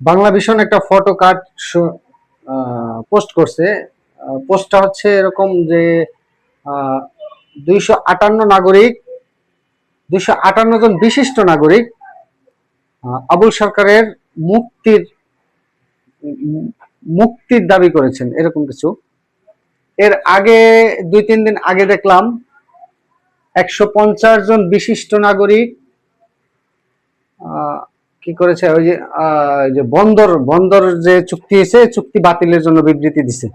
বাংলা ভীষণ একটা photo card post করছে। পোস্টটা হচ্ছে এরকম যে দুইশো আটান্ন নাগরিক, দুইশো আটান্ন জন বিশিষ্ট নাগরিক আবুল সরকারের মুক্তির মুক্তির দাবি করেছেন, এরকম কিছু। এর আগে, দুই তিন দিন আগে দেখলাম, একশো পঞ্চাশ জন বিশিষ্ট নাগরিক কি করেছে? ওই যে যে বন্দর বন্দর যে চুক্তি হয়েছে চুক্তি বাতিলের জন্য বিবৃতি দিছে।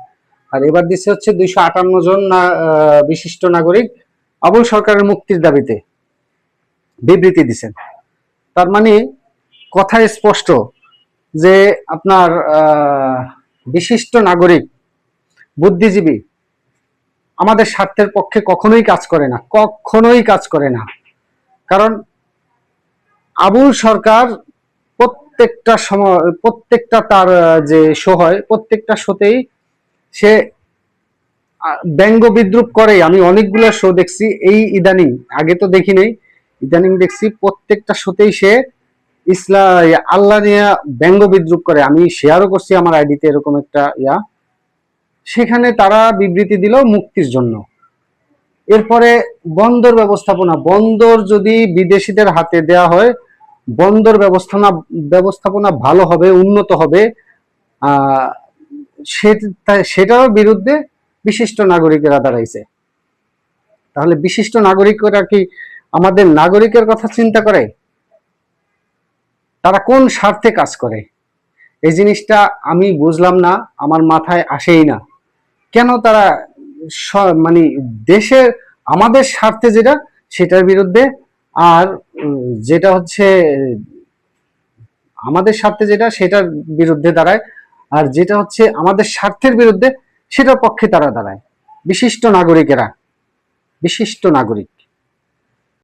আর এবার দিছে হচ্ছে দুইশো আটান্ন জন বিশিষ্ট নাগরিক আবুল সরকারের মুক্তির দাবিতে বিবৃতি দিছেন। তার মানে কথায় স্পষ্ট যে আপনার বিশিষ্ট নাগরিক, বুদ্ধিজীবী আমাদের স্বার্থের পক্ষে কখনোই কাজ করে না, কখনোই কাজ করে না। কারণ আবুল সরকার প্রত্যেকটা সময় প্রত্যেকটা তার যে শো হয়, প্রত্যেকটা শোতেই সে ব্যঙ্গ বিদ্রুপ করে আমি অনেকগুলো শো দেখছি এই ইদানিং, আগে তো দেখি নাই। ইদানিং দেখছি প্রত্যেকটা শোতেই সে ইসলাম আল্লাহ নিয়ে ব্যঙ্গ বিদ্রুপ করে। আমি শেয়ারও করছি আমার আইডিতে এরকম একটা, ইয়া। সেখানে তারা বিবৃতি দিল মুক্তির জন্য। এরপরে বন্দর ব্যবস্থাপনা, বন্দর যদি বিদেশিদের হাতে দেয়া হয় বন্দর ব্যবস্থাপনা ব্যবস্থাপনা ভালো হবে, উন্নত হবে সেটার বিরুদ্ধে বিশিষ্ট নাগরিকেরা দাঁড়াইছে। তাহলে বিশিষ্ট নাগরিকরা কি আমাদের নাগরিকের কথা চিন্তা করে? তারা কোন স্বার্থে কাজ করে? এই জিনিসটা আমি বুঝলাম না, আমার মাথায় আসেই না। কেন তারা মানে দেশের, আমাদের স্বার্থে যেটা, সেটার বিরুদ্ধে আর যেটা হচ্ছে, আমাদের স্বার্থে যেটা, সেটার বিরুদ্ধে দাঁড়ায়। আর যেটা হচ্ছে, আমাদের স্বার্থের বিরুদ্ধে, সেটার পক্ষে তারা দাঁড়ায়। বিশিষ্ট নাগরিকেরা, বিশিষ্ট নাগরিক।